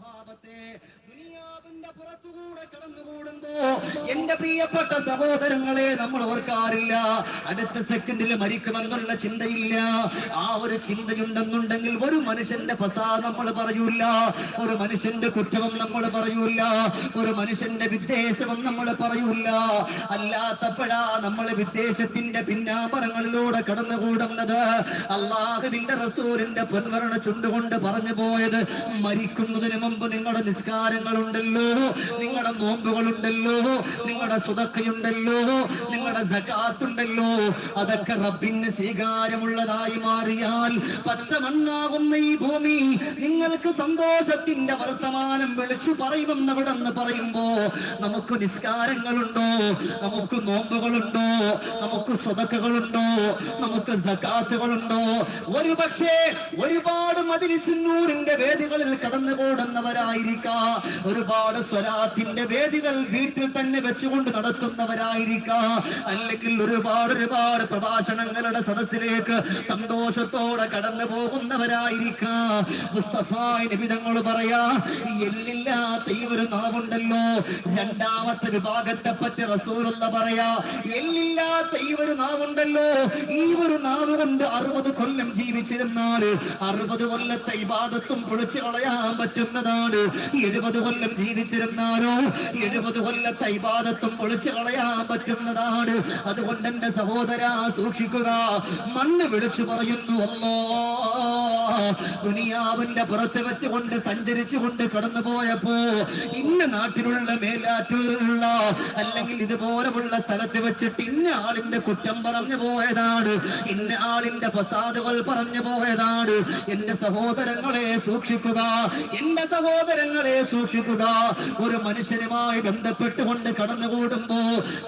സ്വഭാവത്തെ ദുനിയാവിന്റെ പുറത്തുകൂടെ കടന്നുകൂടുമ്പോ എന്റെ പ്രിയപ്പെട്ട സഹോദരങ്ങളെ നമ്മൾ ഓർക്കാറില്ല. അടുത്ത സെക്കൻഡിൽ മരിക്കുമെന്നുള്ള ചിന്തയില്ല. ആ ഒരു ചിന്തയുണ്ടെന്നുണ്ടെങ്കിൽ ഒരു മനുഷ്യന്റെ ഫസാ നമ്മൾ പറയൂല ഒരു മനുഷ്യന്റെ കുറ്റവും നമ്മൾ പറയൂല ഒരു മനുഷ്യന്റെ വിദ്വേഷവും നമ്മൾ പറയൂല അല്ലാത്തപ്പോഴാ നമ്മൾ വിദ്വേഷത്തിന്റെ പിന്നാമ്പറങ്ങളിലൂടെ കടന്നുകൂടുന്നത്. അള്ളാഹുവിന്റെ റസൂലിന്റെ പൊൻവരണ ചുണ്ടുകൊണ്ട് പറഞ്ഞു പോയത് മരിക്കുന്നതിന് മുമ്പ് നിങ്ങളുടെ നിസ്കാരങ്ങളുണ്ടല്ലോ നിങ്ങളുടെ നോമ്പുകളുണ്ടല്ലോ നിങ്ങളുടെ സുതക്കയുണ്ടല്ലോ നിങ്ങളുടെ സകാത്തുണ്ടല്ലോ അതൊക്കെ റബ്ബിന് സ്വീകാരമുള്ളതായി മാറിയാൽ പച്ചമണ്ണാകുന്ന ഈ ഭൂമി നിങ്ങൾക്ക് സന്തോഷത്തിന്റെ വർത്തമാനം വിളിച്ചു പറയുമെന്നവിടെന്ന് പറയുമ്പോ നമുക്ക് നിസ്കാരങ്ങളുണ്ടോ? നമുക്ക് നോമ്പുകളുണ്ടോ? നമുക്ക് സ്വതക്കുകളുണ്ടോ നമുക്ക് സകാത്തുകളുണ്ടോ ഒരു പക്ഷേ ഒരുപാട് മതിലിസിന്നൂരിന്റെ വേദികളിൽ കടന്നുകൂടുന്നവരായിരിക്കാം ഒരുപാട് സ്വരാത്തിന്റെ വേദികൾ വീട്ടിൽ തന്നെ വെച്ചുകൊണ്ട് നടത്തുന്നവരായിരിക്കാം. അല്ലെങ്കിൽ ഒരുപാട് ഒരുപാട് പ്രഭാഷണങ്ങളുടെ സദസ്സിലേക്ക് സന്തോഷത്തോടെ കടന്നു പോകുന്നവരായിരിക്കാം. മുസ്തഫായ് പറയാ എല്ലില്ലാത്ത ഈ ഒരു നാവുണ്ടല്ലോ. രണ്ടാമത്തെ വിഭാഗത്തെ പറ്റി റസൂലുള്ള പറയാ എല്ലില്ലാത്ത ഈ ഒരു നാവുണ്ടല്ലോ. ഈ ഒരു നാവ് കൊണ്ട് അറുപത് കൊല്ലം ജീവിച്ചിരുന്നാൽ അറുപത് കൊല്ലത്തെ ഇബാദത്തും പൊളിച്ചു കളയാൻ പറ്റുന്നതാണ് എഴുപത് കൊല്ലം ജീവിച്ചിരുന്നാലോ? എഴുപത് കൊല്ലത്തെ ഇബാദത്തും പൊളിച്ചു കളയാൻ പറ്റുന്നതാണ്. അതുകൊണ്ട് എന്റെ സഹോദര സൂക്ഷിക്കുക. മണ്ണ് വിളിച്ചു പറയുന്നു അല്ലോ ദുനിയാവിന്റെ പുറത്ത് വെച്ചുകൊണ്ട് സഞ്ചരിച്ചുകൊണ്ട് കടന്നു പോയപ്പോ ഇന്ന നാട്ടിലുള്ള മേലാറ്റൂരിലുള്ള അല്ലെങ്കിൽ ഇതുപോലെയുള്ള സ്ഥലത്ത് വെച്ചിട്ട് ഇന്ന ആളിന്റെ കുറ്റം പറഞ്ഞു പോയതാണ്. ഇന്ന ആളിന്റെ ഫസാദുകൾ പറഞ്ഞു പോയതാണ്. എന്റെ സഹോദരങ്ങളെ സൂക്ഷിക്കുക. എന്റെ സഹോദരങ്ങളെ സൂക്ഷിക്കുക. ഒരു മനുഷ്യനുമായി ബന്ധപ്പെട്ടുകൊണ്ട് കടന്നുകൂടുമ്പോ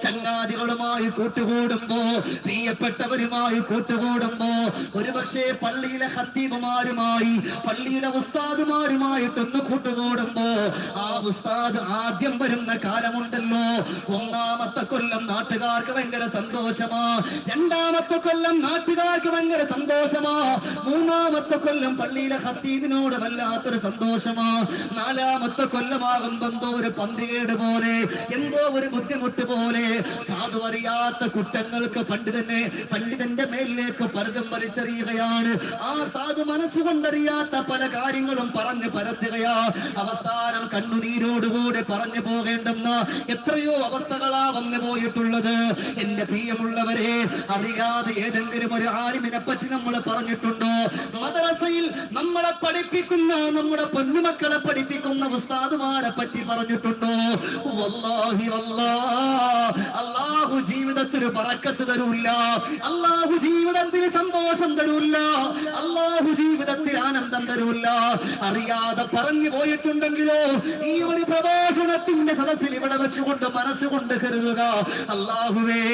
ചങ്ങാതികളുമായി കൂട്ടുകൂടുമ്പോ പ്രിയപ്പെട്ടവരുമായി കൂട്ടുകൂടുമ്പോ ഒരുപക്ഷെ പള്ളിയിലെ ഹത്തീബുമാരുമായി പള്ളിയിലെ ഉസ്താദുമാരുമായിട്ടൊന്ന് കൂട്ടുകൂടുമ്പോ ആ ഉസ്താദ് ആദ്യം വരുന്ന കാലമുണ്ടല്ലോ. ഒന്നാമത്തെ കൊല്ലം നാട്ടുകാർക്ക് ഭയങ്കര സന്തോഷമാ. രണ്ടാമത്തെ കൊല്ലം നാട്ടുകാർക്ക് ഭയങ്കര സന്തോഷമാ. മൂന്നാമത്തെ കൊല്ലം പള്ളിയിലെ ഹത്തീബിനോട് വല്ലാത്തൊരു സന്തോഷമാ. നാലാമത്തെ കൊല്ലമാകുമ്പോ എന്തോ ഒരു പന്തികേട് പോലെ എന്തോ ഒരു ബുദ്ധിമുട്ട് പോലെ. സാധു അറിയാത്ത കുറ്റങ്ങൾക്ക് പണ്ഡിതനെ പണ്ഡിതന്റെ മേലിലേക്ക് പലതും വലിച്ചെറിയുകയാണ്. ആ സാധു മനസ്സുകൊണ്ടറിയാത്ത പല കാര്യങ്ങളും പറഞ്ഞു പരത്തുകയാ. അവസാനം കണ്ണുനീരോടുകൂടി പറഞ്ഞു പോകേണ്ടെന്ന എത്രയോ അവസ്ഥകളാ വന്നു പോയിട്ടുള്ളത്. എന്റെ പ്രിയമുള്ളവരെ അറിയാതെ ഏതെങ്കിലും ഒരു ആലിമിനെ പറ്റി നമ്മൾ പറഞ്ഞിട്ടുണ്ടോ? മദ്രസയിൽ നമ്മളെ പഠിപ്പിക്കുന്ന നമ്മുടെ പൊന്നുമക്കളെ പഠിപ്പിക്കുന്ന ഉസ്താദുമാരെ പറ്റി പറഞ്ഞിട്ടുണ്ടോ? വല്ലാഹി വല്ലാ. അള്ളാഹു ജീവിതത്തിൽ പറക്കത്ത് തരൂല്ല. അള്ളാഹു ജീവിതത്തിൽ സന്തോഷം തരൂല്ല. അള്ളാഹു ജീവിതത്തിൽ ആനന്ദം തരൂല്ല. അറിയാതെ പറഞ്ഞു പോയിട്ടുണ്ടെങ്കിലോ ഈ ഒരു പ്രഭാഷണത്തിന്റെ സദസ്സിൽ ഇവിടെ വെച്ചുകൊണ്ട് മനസ്സുകൊണ്ട് കരുതുക. അള്ളാഹുവേ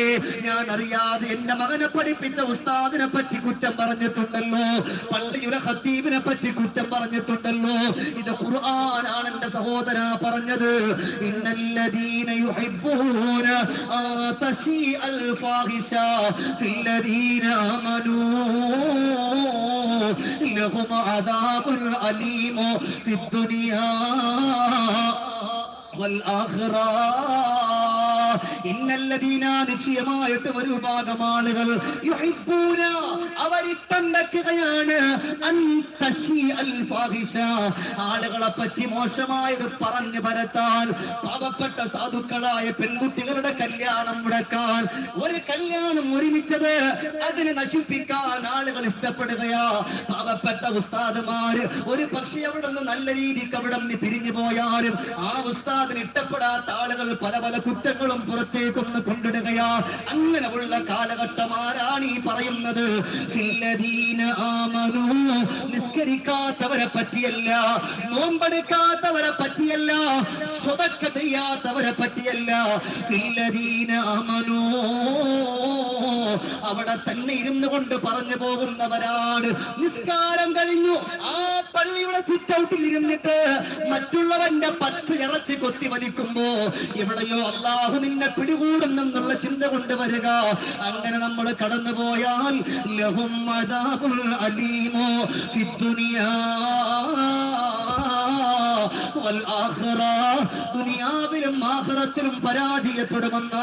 ഞാൻ അറിയാതെ എന്റെ മകനെ പഠിപ്പിച്ച ഉസ്താദിനെ പറ്റി കുറ്റം പറഞ്ഞിട്ടുണ്ടല്ലോ. പള്ളിയുടെ ഹത്തീബിനെ പറ്റി കുറ്റം പറഞ്ഞിട്ടുണ്ടല്ലോ. ഇത് ഖുർആനാണ് എന്റെ സഹോദര പറഞ്ഞത് ഇന്നല്ലദീന യുഹിബ്ബൂന ആ തശീ അൽ ഫാഹിഷ ഫില്ലദീന ആമനൂ ലഹും അദാബുൻ അലീം ഫിദ്ദുനിയാ والآخرة ഇന്നല്ലദീന നിശ്ചയമായിട്ട് ഒരു വിഭാഗം ആളുകൾ യുഹിബ്ബൂന അൽ ആളുകളെ പറ്റി മോശമായത് പറഞ്ഞു പരത്താൻ പാവപ്പെട്ട സാധുക്കളായ പെൺകുട്ടികളുടെ കല്യാണം മുടക്കാൻ ഒരു കല്യാണം ഒരുമിച്ചത് അതിനെ നശിപ്പിക്കാൻ ആളുകൾ ഇഷ്ടപ്പെടുകയാ. പാവപ്പെട്ട ഉസ്താദുമാര് ഒരു പക്ഷെ അവിടെ നിന്ന് നല്ല രീതിക്ക് അവിടെ നിന്ന് പിരിഞ്ഞു പോയാലും ആ ഉസ്താദിന് ഇഷ്ടപ്പെടാത്ത ആളുകൾ പല പല കുറ്റങ്ങളും പുറത്തേക്കൊന്ന് കൊണ്ടിടുകയാ. അങ്ങനെ ഉള്ള കാലഘട്ടം ആരാണ് ഈ പറയുന്നത്? നിസ്കരിക്കാത്തവരെ പറ്റിയല്ല നോമ്പെടുക്കാത്തവരെ പറ്റിയല്ല സ്വതക്ക ചെയ്യാത്തവരെ പറ്റിയല്ല. ഇല്ലദീന ആമനൂ. അവിടെ തന്നെ ഇരുന്നു കൊണ്ട് പറഞ്ഞു പോകുന്നവരാണ് നിസ്കാരം കഴിഞ്ഞു ആ പള്ളിയുടെ സിറ്റ് ഔട്ടിൽ ഇരുന്നിട്ട് മറ്റുള്ളവന്റെ പച്ച ഇറച്ചി കൊത്തി വലിക്കുമ്പോ എവിടെയോ അള്ളാഹു നിന്നെ പിടികൂടുന്നെന്നുള്ള ചിന്ത കൊണ്ട് വരിക അങ്ങനെ നമ്മൾ കടന്നു പോയാൽ ലഹും അലീമോ ഫിദ്ദുനിയാ. ദുനിയാവിലും ആഹ്റത്തിലും പരാജയപ്പെടുമെന്ന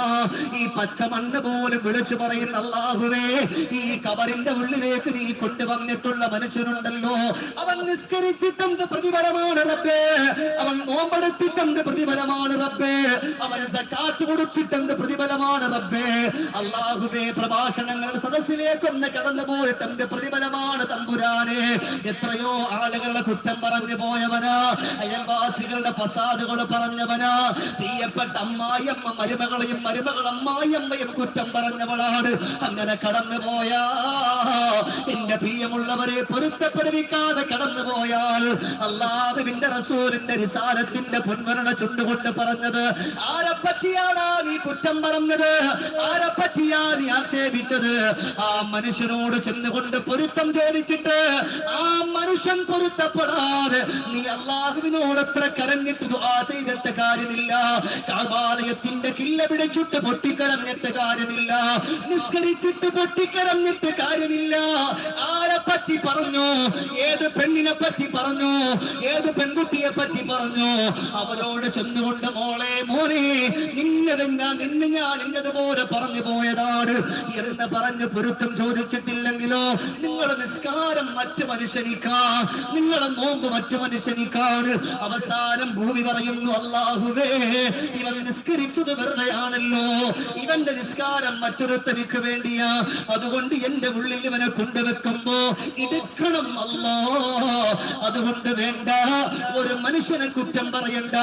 ഈ പച്ചമണ്ണ് പോലും വിളിച്ചു പറയുന്ന അള്ളാഹുവേ ഈ കവറിന്റെ ഉള്ളിലേക്ക് നീ കൊണ്ടുവന്നിട്ടുള്ള മനുഷ്യരുണ്ടല്ലോ അവൻ നിസ്കരിച്ചിട്ടെന്ത് പ്രതിഫലമാണ് റബ്ബേ. അവൻ നോമ്പെടുത്തിട്ടെന്ത് പ്രതിഫലമാണ് റബ്ബേ. അവന് സക്കാത്ത് കൊടുത്തിട്ടെന്ത് പ്രതിഫലമാണ് റബ്ബേ. അള്ളാഹുവേ പ്രഭാഷണങ്ങൾ സദസ്സിലേക്കൊന്ന് കടന്നു പോയിട്ടെന്ത് പ്രതിഫലമാണ് തമ്പുരാനെ. എത്രയോ ആളുകളുടെ കുറ്റം പറഞ്ഞു പോയവനാ. അയൽവാസികളുടെ ഫസാദുകൾ പറഞ്ഞവനാ. പ്രിയപ്പെട്ട അമ്മായിയമ്മ മരുമകളെയും മരുമകൾ അമ്മായിയമ്മയും കുറ്റം പറഞ്ഞവളാണ്. അങ്ങനെ കടന്നു പോയാ എന്റെ പ്രിയമുള്ളവരെ പൊരുത്തപ്പെടുവിക്കാതെ കടന്നു പോയാൽ അള്ളാഹുവിന്റെ റസൂലിന്റെ റിസാലത്തിന്റെ പൊൻവരണ ചുണ്ടുകൊണ്ട് പറഞ്ഞത് ആരെ പറ്റിയാടാ നീ കുറ്റം പറഞ്ഞത്? ആരെ പറ്റിയാ നീ ആക്ഷേപിച്ചത്? ആ മനുഷ്യനോട് ചെന്നുകൊണ്ട് പൊരുത്തം ചോദിച്ചിട്ട് ആ മനുഷ്യൻ പൊരുത്തപ്പെടാതെ നീ അള്ളാഹുവിനോട് എത്ര കരഞ്ഞിട്ട് ദുആ ചെയ്തിട്ട് കാര്യമില്ല. കാബാലയത്തിന്റെ കില്ല പിടിച്ചിട്ട് പൊട്ടിക്കരഞ്ഞിട്ട് കാര്യമില്ല. നിസ്കരിച്ചിട്ട് പൊട്ടിക്കരഞ്ഞിട്ട് കാര്യമില്ല. ആരെ പറ്റി പറഞ്ഞു. ഏത് പെണ്ണിനെ പറ്റി പറഞ്ഞു? ഏത് പെൺകുട്ടിയെ പറ്റി പറഞ്ഞു? അവരോട് ചെന്നുകൊണ്ട് മോളെ മോനെ നിന്നത് ഞാൻ നിന്നെ ഞാൻ ഇന്നതുപോലെ പറഞ്ഞു പോയതാണ് എന്ന് പറഞ്ഞ് പൊരുത്തം ചോദിച്ചിട്ടില്ലെങ്കിലോ? നിങ്ങളുടെ നിസ്കാരം മറ്റു മനുഷ്യനിക്കാ നിങ്ങളെ നോമ്പ് മറ്റു മനുഷ്യനിക്കാണ്. അവസാനം ഭൂമി പറയുന്നു അള്ളാഹുവേ ഇവൻ നിസ്കരിച്ചത് വെറുതെയാണല്ലോ. ഇവന്റെ നിസ്കാരം മറ്റൊരുത്തനിക്ക് വേണ്ടിയാ. അതുകൊണ്ട് എന്റെ ഉള്ളിൽ ഇവനെ കൊണ്ടുവെക്കുമ്പോ എടുക്കണം അല്ലോ. അതുകൊണ്ട് വേണ്ട ഒരു മനുഷ്യനെ കുറ്റം പറയണ്ട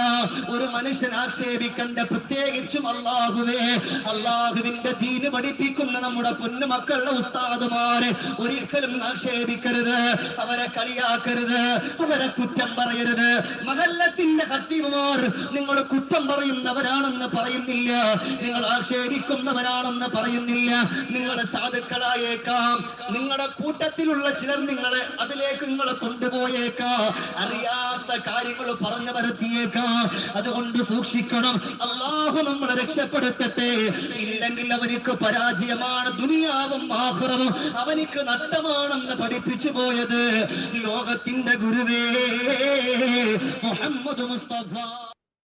ഒരു മനുഷ്യൻ ആക്ഷേപിക്കണ്ട പ്രത്യേകിച്ചും അള്ളാഹുവേ അള്ളാഹുവിന്റെ തീന് പഠിപ്പിക്കുന്ന നമ്മുടെ പൊന്നു മക്കളുടെ ഉസ്താദുമാരെ ഒരിക്കലും ആക്ഷേപിക്കരുത് അവരെ കളിയാക്കരുത് അവരെ കുറ്റം പറയരുത്. മഹല്ലത്തിന്റെ കത്തിമാർ നിങ്ങൾ കുറ്റം പറയുന്നവരാണെന്ന് പറയുന്നില്ല നിങ്ങൾ ആക്ഷേപിക്കുന്നവരാണെന്ന് പറയുന്നില്ല. നിങ്ങളുടെ സാധുക്കളായേക്കാം നിങ്ങളുടെ കൂട്ടത്തിലുള്ള ചിലർ നിങ്ങളെ അതിലേക്ക് നിങ്ങളെ കൊണ്ടുപോയേക്കാ. അറിയാത്ത കാര്യങ്ങൾ പറഞ്ഞു വരത്തിയേക്കാ അതുകൊണ്ട് സൂക്ഷിക്കണം. അള്ളാഹു നമ്മളെ രക്ഷപ്പെടുത്തട്ടെ. ഇല്ലെങ്കിൽ അവനിക്ക് പരാജയമാണ് ദുനിയാവും ആഹ്റവും. അവനിക്ക് നഷ്ടമാണെന്ന് പഠിപ്പിച്ചു പോയത് ലോകത്തിന്റെ ഗുരുവേ മുഹമ്മദ് മുസ്തഫ.